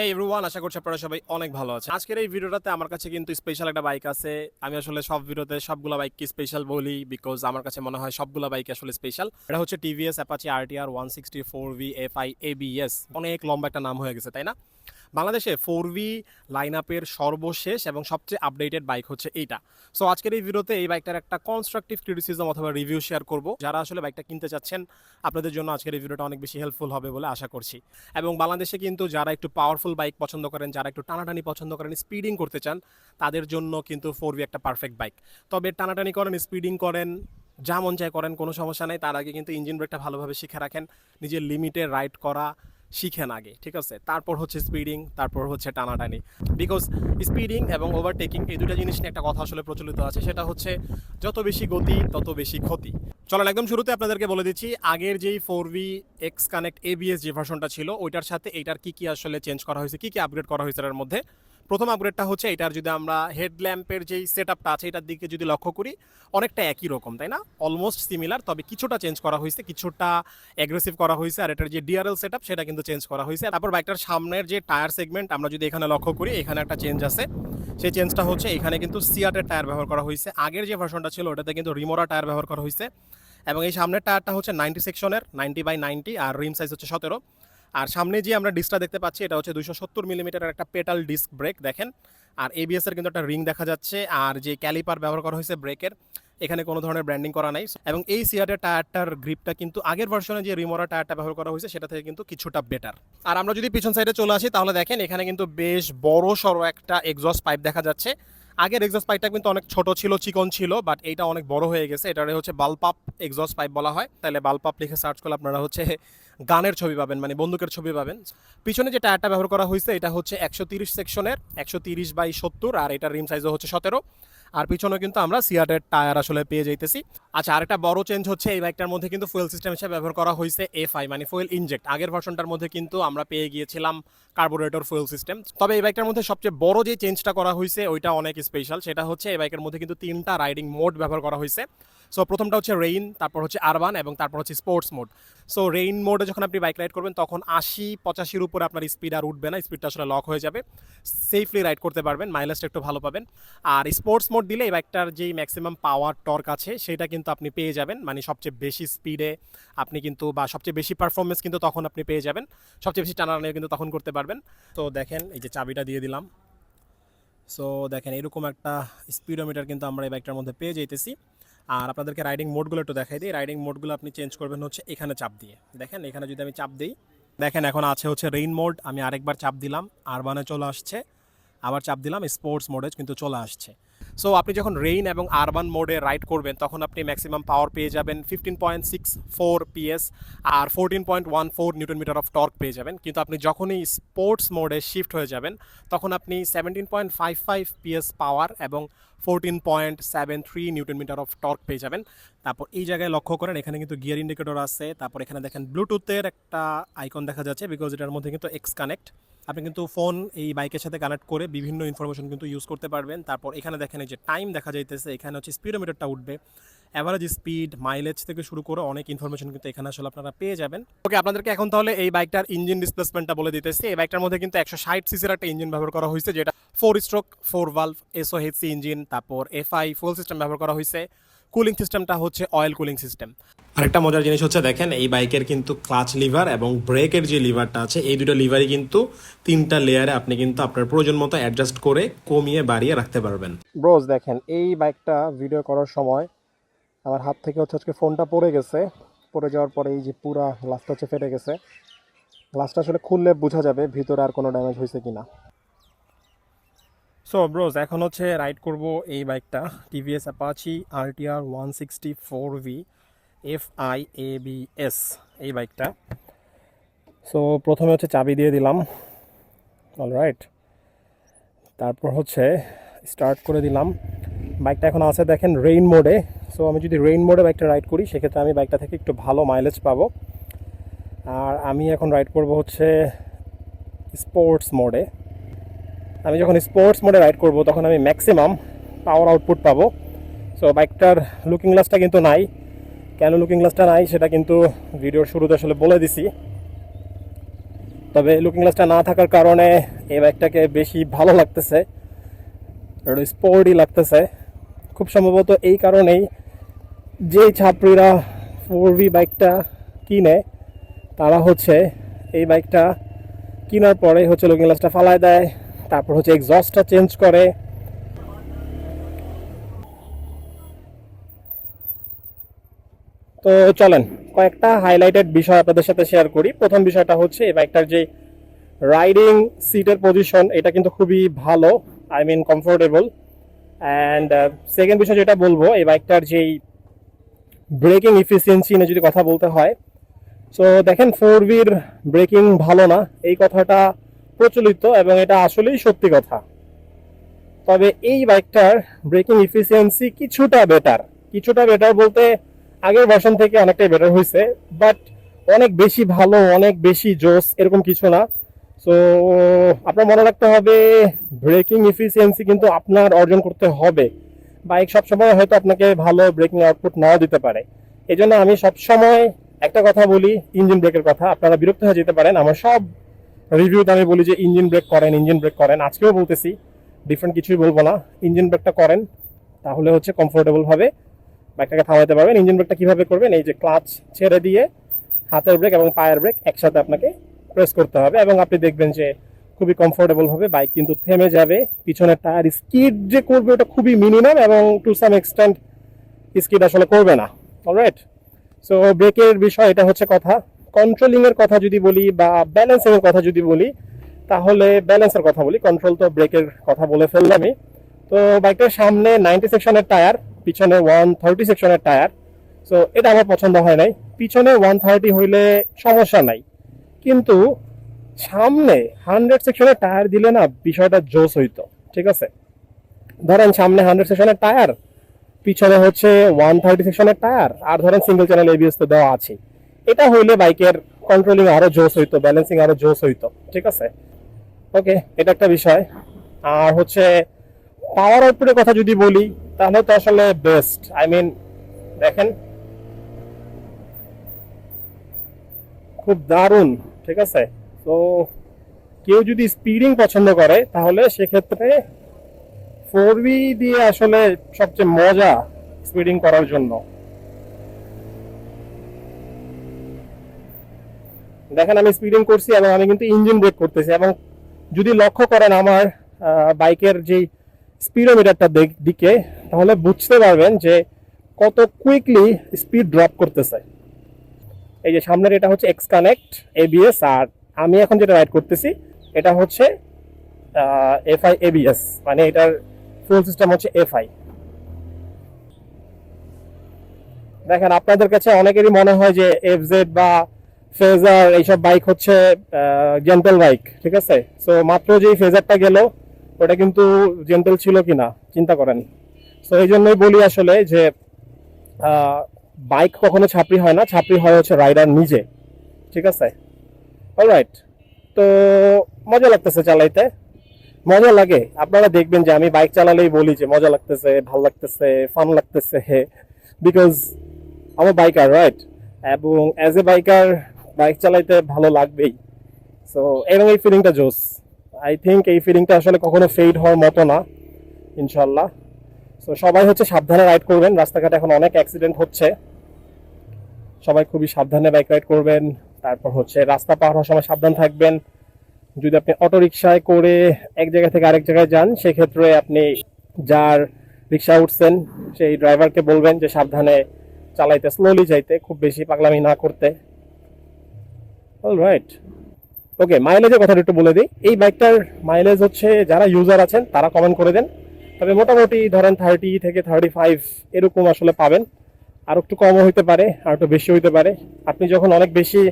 হে everyone আশা করছি আপনারা সবাই অনেক ভালো আছে আজকের এই ভিডিওটাতে আমার কাছে কিন্তু স্পেশাল একটা বাইক আছে। আমি আসলে সব ভিডিওতে সবগুলো বাইককে স্পেশাল বলি বিকজ আমার কাছে মনে হয় সবগুলো বাইক আসলে স্পেশাল এটা হচ্ছে TVS Apache RTR one sixty four V F I ABS অনেক লম্বা একটা নাম হয়ে গেছে, তাই না? বাংলাদেশে ফোর ভি লাইন আপের সর্বশেষ এবং সবচেয়ে আপডেটেড বাইক হচ্ছে এইটা। সো আজকের এই ভিডিওতে এই বাইকটার একটা কনস্ট্রাকটিভ ক্রিটিসিজম অথবা রিভিউ শেয়ার করব। যারা আসলে বাইকটা কিনতে চাচ্ছেন, আপনাদের জন্য আজকের এই ভিডিওটা অনেক বেশি হেল্পফুল হবে বলে আশা করছি। এবং বাংলাদেশে কিন্তু যারা একটু পাওয়ারফুল বাইক পছন্দ করেন, যারা একটু টানাটানি পছন্দ করেন স্পিডিং করতে চান, তাদের জন্য কিন্তু ফোর ভি একটা পারফেক্ট বাইক তবে টানাটানি করেন স্পিডিং করেন, যা মন চায় করেন, কোনো সমস্যা নেই। তার আগে কিন্তু ইঞ্জিন ব্রেকটা ভালোভাবে শিখে রাখেন, নিজের লিমিটে রাইড করা শিখেন আগে, ঠিক আছে? তারপর হচ্ছে স্পিডিং তারপর হচ্ছে টানাটানি। বিকজ স্পিডিং এবং ওভারটেকিং এই দুটা জিনিস নিয়ে একটা কথা আসলে প্রচলিত আছে, সেটা হচ্ছে যত বেশি গতি, তত বেশি ক্ষতি। চলেন, একদম শুরুতে আপনাদেরকে বলে দিচ্ছি, আগের যেই four V X connect ABS যে ভার্সনটা ছিল, ওইটার সাথে এইটার কী কী আসলে চেঞ্জ করা হয়েছে, কী কী আপগ্রেড করা হয়েছে এর মধ্যে? প্রথম আপগ্রেডটা হচ্ছে এটার যদি আমরা হেডল্যাম্পের যেই সেট আপটা আছে, এটার দিকে যদি লক্ষ্য করি, অনেকটা একই রকম, তাই না? অলমোস্ট সিমিলার তবে কিছুটা চেঞ্জ করা হয়েছে, কিছুটা অ্যাগ্রেসিভ করা হয়েছে, আর এটার যে ডিআরএল সেট আপ সেটা কিন্তু চেঞ্জ করা হয়েছে। তারপর বাইকটার সামনের যে টায়ার সেগমেন্ট আমরা যদি এখানে লক্ষ্য করি, এখানে একটা চেঞ্জ আছে। সেই চেঞ্জটা হচ্ছে এখানে কিন্তু সিয়াটের টায়ার ব্যবহার করা হয়েছে। আগের যে ভার্সনটা ছিল, ওটাতে কিন্তু রিমোরা টায়ার ব্যবহার করা হয়েছে। এবং এই সামনের টায়ারটা হচ্ছে নাইনটি সেকশনের নাইনটি বাই নাইনটি আর রিম সাইজ হচ্ছে সতেরো। আর সামনে যে আমরা ডিস্কটা দেখতে পাচ্ছি, এটা হচ্ছে দুইশো সত্তর মিলিমিটারের একটা পেটাল ডিস্ক ব্রেক দেখেন। আর এবিএস এর কিন্তু একটা রিং দেখা যাচ্ছে, আর যে ক্যালিপার ব্যবহার করা হয়েছে ব্রেকের এখানে কোনো ধরনের ব্র্যান্ডিং করা নাই। এবং এই সিয়ারের টায়ারটার গ্রিপটা কিন্তু আগের ভার্সনে যে রিমোরা টায়ারটা ব্যবহার করা হয়েছে, সেটা থেকে কিন্তু কিছুটা বেটার আর আমরা যদি পিছন সাইডে চলে আসি, তাহলে দেখেন এখানে কিন্তু বেশ বড় সড়ো একটা এক্সস্ট পাইপ দেখা যাচ্ছে। আগের এক্সস্ট পাইপটা কিন্তু অনেক ছোট ছিল, চিকন ছিল বাট এটা অনেক বড় হয়ে গেছে। এটারে হচ্ছে বালপাপ এক্সস্ট পাইপ বলা হয়। তাহলে বালপাপ লিখে সার্চ করলে আপনারা হচ্ছে গানের ছবি পাবেন মানে বন্দুকের ছবি পাবেন। পিছনে যে টায়ারটা ব্যবহার করা হয়েছে, এটা হচ্ছে একশো সেকশনের একশো তিরিশ বাই সত্তর, আর এটা রিম সাইজও হচ্ছে সতেরো। আর পিছনে কিন্তু আমরা সিয়াটের টায়ার আসলে পেয়ে যাইতেছি। আচ্ছা আরেকটা বড় চেঞ্জ হচ্ছে এই বাইকটার মধ্যে কিন্তু ফুয়েল সিস্টেম হিসেবে ব্যবহার করা হয়েছে এফআই মানে ফুয়েল ইনজেক্ট আগের ভার্সনটার মধ্যে কিন্তু আমরা পেয়ে গিয়েছিলাম কার্বোরেটর ফুয়েল সিস্টেম তবে এই বাইকটার মধ্যে সবচেয়ে বড় যে চেঞ্জটা করা হয়েছে ওইটা অনেক স্পেশাল সেটা হচ্ছে এই বাইকের মধ্যে কিন্তু তিনটা রাইডিং মোড ব্যবহার করা হয়েছে সো প্রথমটা হচ্ছে রেইন তারপর হচ্ছে আরবান এবং তারপর হচ্ছে স্পোর্টস মোড সো রেইন মোডে যখন আপনি বাইক রাইড করবেন, তখন আশি, পঁচাশির উপরে আপনার স্পিড আর উঠবে না স্পিডটা আসলে লক হয়ে যাবে। সেফলি রাইড করতে পারবেন মাইলেজটা একটু ভালো পাবেন। আর স্পোর্টস মোড দিলে এই বাইকটার যেই ম্যাক্সিমাম পাওয়ার টর্ক আছে, সেটা কিন্তু আপনি পেয়ে যাবেন। মানে সবচেয়ে বেশি স্পিডে আপনি কিন্তু, বা সবচেয়ে বেশি পারফরমেন্স কিন্তু তখন আপনি পেয়ে যাবেন। সবচেয়ে বেশি টানাটানি কিন্তু তখন করতে পারবেন। তো দেখেন, এই যে চাবিটা দিয়ে দিলাম। সো দেখেন, এরকম একটা স্পিডোমিটার কিন্তু আমরা এই বাইকটার মধ্যে পেয়ে যাইতেছি। আর আপনাদেরকে রাইডিং মোডগুলো একটু দেখাই দিই। রাইডিং মোডগুলো আপনি চেঞ্জ করবেন হচ্ছে এখানে চাপ দিয়ে। দেখেন, এখানে যদি আমি চাপ দিই, দেখেন এখন আছে হচ্ছে রেইন মোড আমি আরেকবার চাপ দিলাম আরবানে চলে আসছে। আবার চাপ দিলাম স্পোর্টস মোডে কিন্তু চলে আসছে। সো আপনি যখন রেইন এবং আরবান মোডে রাইড করবেন, তখন আপনি ম্যাক্সিমাম পাওয়ার পেয়ে যাবেন fifteen point six four PS R fourteen point one four newton metre of torque পেয়ে যাবেন। কিন্তু আপনি যখনই স্পোর্টস মোডে শিফট হয়ে যাবেন, তখন আপনি seventeen point five five PS power এবং fourteen point seven three newton metre of torque পেয়ে যাবেন। তারপর এই জায়গায় লক্ষ্য করেন, এখানে কিন্তু গিয়ার ইন্ডিকেটর আছে। তারপর এখানে দেখেন ব্লুটুথের একটা আইকন দেখা যাচ্ছে বিকজ এটার মধ্যে কিন্তু এক্স কানেক্ট আপনি কিন্তু ফোন এই বাইকের সাথে কানেক্ট করে বিভিন্ন ইনফরমেশন কিন্তু ইউজ করতে পারবেন। তারপর এখানে দেখেন এই যে টাইম দেখা যাইতেছে, এখানে হচ্ছে স্পিডোমিটারটা উঠবে। অ্যাভারেজ স্পিড মাইলেজ থেকে শুরু করে অনেক ইনফরমেশন কিন্তু এখানে আসলে আপনারা পেয়ে যাবেন। ওকে আপনাদেরকে এখন তাহলে এই বাইকটার ইঞ্জিন ডিসপ্লেসমেন্টটা বলে দিতেছি। এই বাইকটার মধ্যে কিন্তু একশো ষাট সিসির একটা ইঞ্জিন ব্যবহার করা হয়েছে, যেটা ফোর স্ট্রোক ফোর ভালভ এসও হেডসি ইঞ্জিন তারপর এফআই ফুল সিস্টেম ব্যবহার করা হয়েছে। কুলিং সিস্টেমটা হচ্ছে অয়েল কুলিং সিস্টেম আরেকটা মজার জিনিস হচ্ছে দেখেন এই বাইকের কিন্তু ক্লাচ লিভার এবং ব্রেকের যে লিভারটা আছে এই দুটো লিভারই কিন্তু তিনটা লেয়ারে আপনি কিন্তু আপনার প্রয়োজন মতো অ্যাডজাস্ট করে কমিয়ে বাড়িয়ে রাখতে পারবেন। ব্রোজ দেখেন এই বাইকটা ভিডিও করার সময় আমার হাত থেকে হচ্ছে আজকে ফোনটা পড়ে গেছে। পড়ে যাওয়ার পরে এই যে পুরা গ্লাসটা হচ্ছে ফেটে গেছে। গ্লাসটা আসলে খুললে বোঝা যাবে ভিতরে আর কোনো ড্যামেজ হয়েছে কিনা। সো ব্রোজ এখন হচ্ছে রাইড করব এই বাইকটা TVS Apache RTR one sixty four V F I A B S এই বাইকটা। সো প্রথমে হচ্ছে চাবি দিয়ে দিলাম। অল রাইট তারপর হচ্ছে স্টার্ট করে দিলাম। বাইকটা এখন আছে দেখেন রেইন মোডে সো আমি যদি রেইন মোডে বাইকটা রাইড করি, সেক্ষেত্রে আমি বাইকটা থেকে একটু ভালো মাইলেজ পাবো। আর আমি এখন রাইড করব হচ্ছে স্পোর্টস মোডে আমি যখন স্পোর্টস মোডে রাইড করব, তখন আমি ম্যাক্সিমাম পাওয়ার আউটপুট পাবো। সো বাইকটার লুকিং গ্লাসটা কিন্তু নাই। কেন লুকিং গ্লাসটা নাই সেটা কিন্তু ভিডিওর শুরুতে আসলে বলে দিছি। তবে লুকিং গ্লাসটা না থাকার কারণে এই বাইকটাকে বেশি ভালো লাগতেছে। একটু স্পোর্টই লাগতেছে। খুব সম্ভবত এই কারণেই যেই ছাত্রীরা ফোর ভি বাইকটা কিনে, তারা হচ্ছে এই বাইকটা কেনার পরে হচ্ছে লুকিং গ্লাসটা ফালায় দেয়, তারপর হচ্ছে এক্সস্টটা চেঞ্জ করে। তো চলেন, কয়েকটা হাইলাইটেড বিষয় আপনাদের সাথে শেয়ার করি। প্রথম বিষয়টা হচ্ছে এই বাইকটার যে রাইডিং সিটের পজিশন এটা কিন্তু খুবই ভালো I mean comfortable and second বিষয় যেটা বলব, এই বাইকটার যেই ব্রেকিং ইফিসিয়েন্সি নিয়ে যদি কথা বলতে হয় সো দেখেন ফোর বির ব্রেকিং ভালো না, এই কথাটা প্রচলিত এবং এটা আসলেই সত্যি কথা। তবে এই বাইকটার ব্রেকিং ইফিসিয়েন্সি কিছুটা বেটার কিছুটা বেটার বলতে আগের ভার্সন থেকে অনেকটাই বেটার হয়েছে বাট অনেক বেশি ভালো, অনেক বেশি জোস এরকম কিছু না। সো আপনার মনে রাখতে হবে ব্রেকিং ইফিসিয়েন্সি কিন্তু আপনার অর্জন করতে হবে। বাইক সবসময় হয়তো আপনাকে ভালো ব্রেকিং আউটপুট নাও দিতে পারে। এই জন্য আমি সবসময় একটা কথা বলি ইঞ্জিন ব্রেকের কথা। আপনারা বিরক্ত হয়ে যেতে পারেন, আমার সব রিভিউতে আমি বলি যে ইঞ্জিন ব্রেক করেন ইঞ্জিন ব্রেক করেন। আজকেও বলতেছি ডিফারেন্ট কিছুই বলব না। ইঞ্জিন ব্রেকটা করেন, তাহলে হচ্ছে কমফোর্টেবল ভাবে বাইকটাকে থামাতে পারবেন। ইঞ্জিন ব্রেকটা কীভাবে করবেন? এই যে ক্লাচ ছেড়ে দিয়ে হাতের ব্রেক এবং পায়ের ব্রেক একসাথে আপনাকে প্রেস করতে হবে এবং আপনি দেখবেন যে খুবই কমফোর্টেবল ভাবে বাইক কিন্তু থেমে যাবে। পিছনের টায়ার স্কিড যে করবে ওটা খুবই মিনিমাম এবং টু সাম এক্সটেন্ট স্কিড আসলে করবে না। অলরাইট সো ব্রেকের বিষয় এটা হচ্ছে কথা। কন্ট্রোলিংয়ের কথা যদি বলি বা ব্যালেন্সিং এর কথা যদি বলি, তাহলে ব্যালেন্সের কথা বলি। কন্ট্রোল তো ব্রেকের কথা বলে ফেললামই। তো বাইকটার সামনে নাইনটি সেকশনের টায়ার পিছনে ওয়ান থার্টি সেকশনের টায়ার সো এটা আমার পছন্দ হয় নাই। পিছনে ওয়ান থার্টি হইলে সমস্যা নাই। কিন্তু সামনে হান্ড্রেড সেকশনের টায়ার দিলে না বিষয়টা জোস হইতো, ঠিক আছে? ধরেন সামনে হান্ড্রেড সেকশনের টায়ার পিছনে হচ্ছে ওয়ান থার্টি সেকশনের টায়ার আর ধরেন সিঙ্গেল চ্যানেল এবিএস তো দেওয়া আছে। এটা হইলে বাইকের কন্ট্রোলিং আরও জোস হইতো ব্যালেন্সিং আরও জোস হইতো, ঠিক আছে? ওকে এটা একটা বিষয়। আর হচ্ছে পাওয়ার আউটপুটের কথা যদি বলি তাহলে তো আসলে বেস্ট আই মিন দেখেন। খুব দারুণ, ঠিক আছে? তো কেউ যদি স্পিডিং পছন্দ করে, তাহলে সেক্ষেত্রে ফোর দিয়ে আসলে সবচেয়ে মজা স্পিডিং করার জন্য। দেখেন, আমি স্পিডিং করছি এবং আমি কিন্তু ইঞ্জিন ব্রেক করতেছি এবং যদি লক্ষ্য করেন আমার বাইকের যে স্পিডোমিটারটা দিকে, তাহলে বুঝতে পারবেন যে কত কুইকলি স্পিড ড্রপ করতেছে। এই যে সামনের এটা হচ্ছে এক্স কানেক্ট এবিএস আর আমি এখন যেটা রাইড করতেছি, এটা হচ্ছে এফআই এবিএস মানে এটার ফুল সিস্টেম হচ্ছে এফআই দেখেন, আপনাদের কাছে অনেকেরই মনে হয় যে এফজেড বা ফেজার এইসব বাইক হচ্ছে জেন্টেল বাইক ঠিক আছে? সো মাত্র যেই ফেজারটা গেল ওটা কিন্তু জেন্টেল ছিল কি না চিন্তা করেন। সো এই জন্যই বলি আসলে যে বাইক কখনো ছাপড়ি হয় না, ছাপড়ি হয় হচ্ছে রাইডার নিজে, ঠিক আছে? অলরাইট তো মজা লাগতেছে চালাইতে, মজা লাগে। আপনারা দেখবেন যে আমি বাইক চালালেই বলি যে মজা লাগতেছে, ভালো লাগতেছে ফান লাগতেছে, হে। বিকজ আমার বাইকার রাইট এবং অ্যাজ এ বাইকার বাইক চালাইতে ভালো লাগবেই। সো এবং এই ফিলিংটা জোস। আই থিঙ্ক এই ফিলিংটা আসলে কখনো ফেড হওয়ার মতো না ইনশাল্লাহ সো সবাই হচ্ছে সাবধানে রাইড করবেন। রাস্তাঘাটে এখন অনেক অ্যাক্সিডেন্ট হচ্ছে। সবাই খুবই সাবধানে বাইক রাইড করবেন। তারপর হচ্ছে রাস্তা পার হওয়ার সময় সাবধান থাকবেন। যদি আপনি অটো রিক্সায় করে এক জায়গা থেকে আরেক জায়গায় যান, সেক্ষেত্রে আপনি যার রিক্সা উঠছেন, সেই ড্রাইভারকে বলবেন যে সাবধানে চালাইতে স্লোলি যাইতে, খুব বেশি পাগলামি না করতে। অল রাইট ওকে মাইলেজের কথাটা একটু বলে দিই। এই বাইকটার মাইলেজ হচ্ছে যারা ইউজার আছেন, তারা কমেন্ট করে দেন। তবে মোটামুটি ধরেন থার্টি থেকে থার্টি ফাইভ এরকম আসলে পাবেন। আর একটু কমও হইতে পারে, আর একটু বেশি হইতে পারে। আপনি যখন অনেক বেশি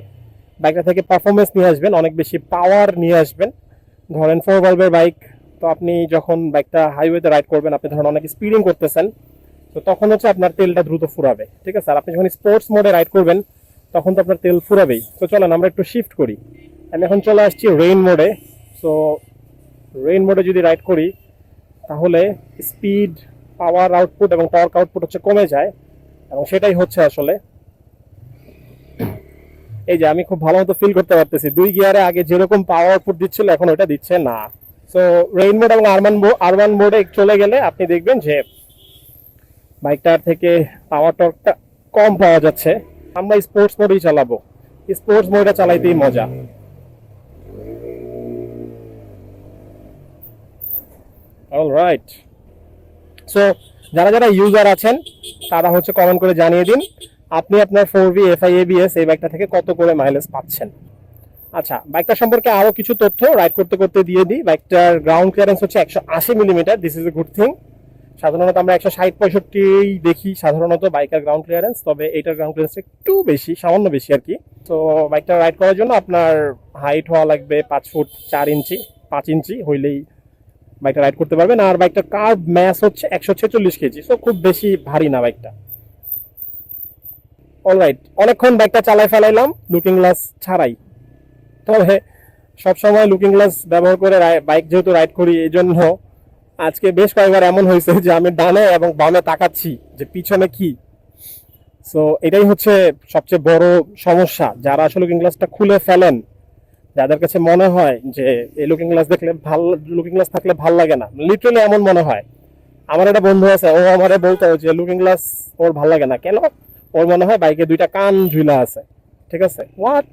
বাইকটা থেকে পারফরমেন্স নিয়ে আসবেন, অনেক বেশি পাওয়ার নিয়ে আসবেন, ধরেন ফোর বাল্বের বাইক তো আপনি যখন বাইকটা হাইওয়েতে রাইড করবেন, আপনি ধরেন অনেক স্পিডিং করতেছেন, তো তখন হচ্ছে আপনার তেলটা দ্রুত ফুরাবে। ঠিক আছে? আর আপনি যখন স্পোর্টস মোডে রাইড করবেন, তখন তো আপনার তেল ফুরাবেই। তো চলেন, আমরা একটু শিফট করি। আমি এখন চলে আসছি রেইন মোডে সো রেইন মোডে যদি রাইড করি, তাহলে স্পিড পাওয়ার আউটপুট এবং টর্ক আউটপুট হচ্ছে কমে যায়। এবং সেটাই হচ্ছে আসলে এই যে আমি খুব ভালো মতো ফিল করতে পারতেছি। দুই গিয়ারে আগে যেরকম পাওয়ার আউটপুট দিচ্ছিল, এখন ওটা দিচ্ছে না। সো রেইন মোড এবং আরবান আরবান মোডে চলে গেলে আপনি দেখবেন যে বাইকটার থেকে পাওয়ার টর্কটা কম পাওয়া যাচ্ছে। আমরা স্পোর্টস মোডেই চালাবো। স্পোর্টস মোডে চালাইতেই মজা। অলরাইট সো যারা যারা ইউজার আছেন, তারা হচ্ছে কমেন্ট করে জানিয়ে দিন, আপনি আপনার ফোর ভি এফআই এবিএস এই বাইকটা থেকে কত করে মাইলেজ পাচ্ছেন। আচ্ছা বাইকটা সম্পর্কে আরও কিছু তথ্য রাইড করতে করতে দিয়ে দিই। বাইকটার গ্রাউন্ড ক্লিয়ারেন্স হচ্ছে একশো আশি millimetre this is a good thing সাধারণত আমরা একশো ষাট পঁয়ষট্টি দেখি সাধারণত বাইকের গ্রাউন্ড ক্লিয়ারেন্স তবে এইটার গ্রাউন্ড ক্লিয়ারেন্স একটু বেশি, সামান্য বেশি আর কি। তো বাইকটা রাইড করার জন্য আপনার হাইট হওয়া লাগবে পাঁচ ফুট চার ইঞ্চি পাঁচ ইঞ্চি হইলেই বাইকটা রাইড করতে পারবেন। আর বাইকটার কার্ভ ম্যাস হচ্ছে একশো ছেচল্লিশ কেজি সো খুব বেশি ভারী না বাইকটা। অলরাইট অনেকক্ষণ বাইকটা চালাই ফেলাইলাম লুকিং গ্লাস ছাড়াই। তবে সবসময় লুকিং গ্লাস ব্যবহার করে বাইক যেহেতু রাইড করি, এই জন্য আজকে বেশ কয়েকবার এমন হয়েছে যে আমি ডানে এবং বামে তাকাচ্ছি যে পিছনে কি। সো এটাই হচ্ছে সবচেয়ে বড় সমস্যা। যারা আসলে লুকিং গ্লাসটা খুলে ফেলেন যাদের কাছে মনে হয় যে এই লুকিং গ্লাস দেখলে ভালো লুকিং গ্লাস থাকলে ভালো লাগে না লিটারালি এমন মনে হয়। আমার একটা বন্ধু আছে, ও আমারে বলতো যে লুকিং গ্লাস ওর ভালো লাগে না। কেন? ওর মনে হয় বাইকে দুইটা কান ঝুলা আছে। ঠিক আছে? হোয়াট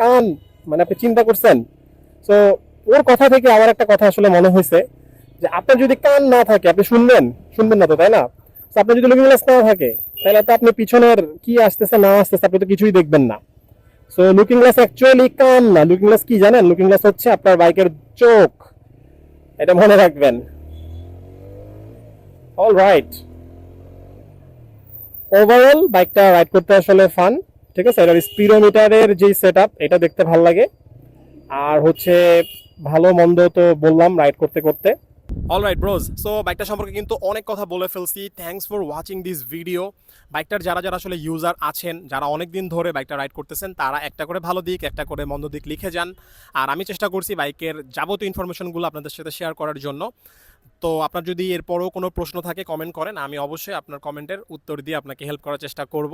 কান? মানে আপনি চিন্তা করছেন? তো ওর কথা থেকে আমার একটা কথা আসলে মনে হয়েছে যে আপনার যদি কান না থাকে, আপনি শুনবেন? শুনবেন না তো, তাই না? আপনার যদি লুকিং গ্লাস না থাকে, তাহলে তো আপনি পিছনের কি আসতেছে, না আসতেছে, আপনি তো কিছুই দেখবেন না। সো লুকিং গ্লাস অ্যাকচুয়ালি কান না। লুকিং গ্লাস কি জানেন? লুকিং গ্লাস হচ্ছে আপনার বাইকের চোখ। এটা মনে রাখবেন। অল রাইট ওভারঅল বাইকটা রাইড করতে আসলে ফান ঠিক আছে? এটার স্পিডোমিটারের যে সেট এটা দেখতে ভালো লাগে। আর হচ্ছে, ভালো মন্দ তো বললাম রাইড করতে করতে। অলরাইট ব্রোজ সো বাইকটা সম্পর্কে কিন্তু অনেক কথা বলে ফেলছি। Thanks for watching this video বাইকটার যারা যারা আসলে ইউজার আছেন, যারা অনেক দিন ধরে বাইকটা রাইড করতেছেন, তারা একটা করে ভালো দিক, একটা করে মন্দ দিক লিখে যান। আর আমি চেষ্টা করছি বাইকের যাবতীয় ইনফরমেশনগুলো আপনাদের সাথে শেয়ার করার জন্য। তো আপনার যদি এরপরও কোনো প্রশ্ন থাকে কমেন্ট করেন। আমি অবশ্যই আপনার কমেন্টের উত্তর দিয়ে আপনাকে হেল্প করার চেষ্টা করব।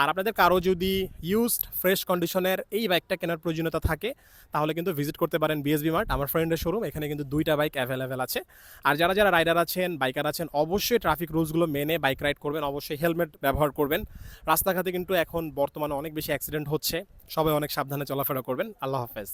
আর আপনাদের কারও যদি ইউজড ফ্রেশ কন্ডিশনের এই বাইকটা কেনার প্রয়োজনীয়তা থাকে, তাহলে কিন্তু ভিজিট করতে পারেন বিএসবি মার্ট আমার ফ্রেন্ডের শোরুম এখানে কিন্তু দুইটা বাইক অ্যাভেলেবেল আছে। আর যারা যারা রাইডার আছেন বাইকার আছেন, অবশ্যই ট্রাফিক রুলসগুলো মেনে বাইক রাইড করবেন। অবশ্যই হেলমেট ব্যবহার করবেন। রাস্তাঘাটে কিন্তু এখন বর্তমানে অনেক বেশি অ্যাক্সিডেন্ট হচ্ছে। সবাই অনেক সাবধানে চলাফেরা করবেন। আল্লাহ হাফেজ।